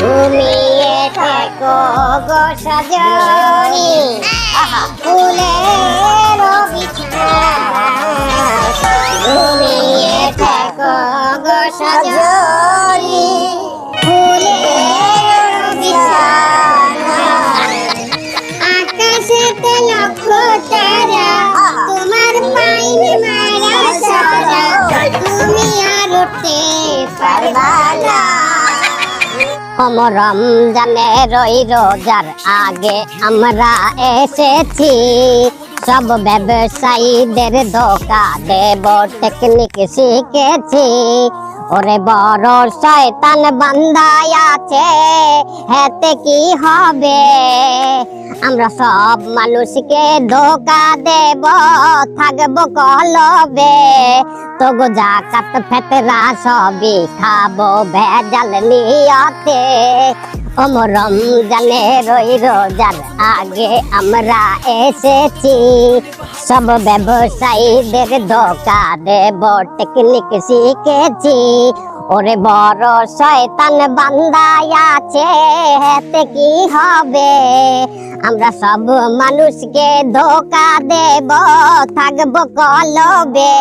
ঘুমিয়ে থাকো গো সজনী। লক্ষ তারা রোজার আগে আমরা এসেছি। সব ব্যবসায়ীদের ধোকা দেব টেকনিক শিখেছি। ওরে বড় শয়তান বান্দায় আছে হেতে কি হবে? আমরা সব মানুষকে ধোকা দেব, থাকব কলবে। তগো জাকাত ফেতরা সবই খাব ভেজাল নিয়তে। অমর রমজানে রই রোজার আগে আমরা এসেছি। সব ব্যবসায়ীদের ধোকা দেব, টেকনিক শিখেছি। ওরে বড় শয়তান বান্দায় আছে, হেতে কি হবে? আমরা সব মানুষকে ধোকা দেব থাকব কলবে।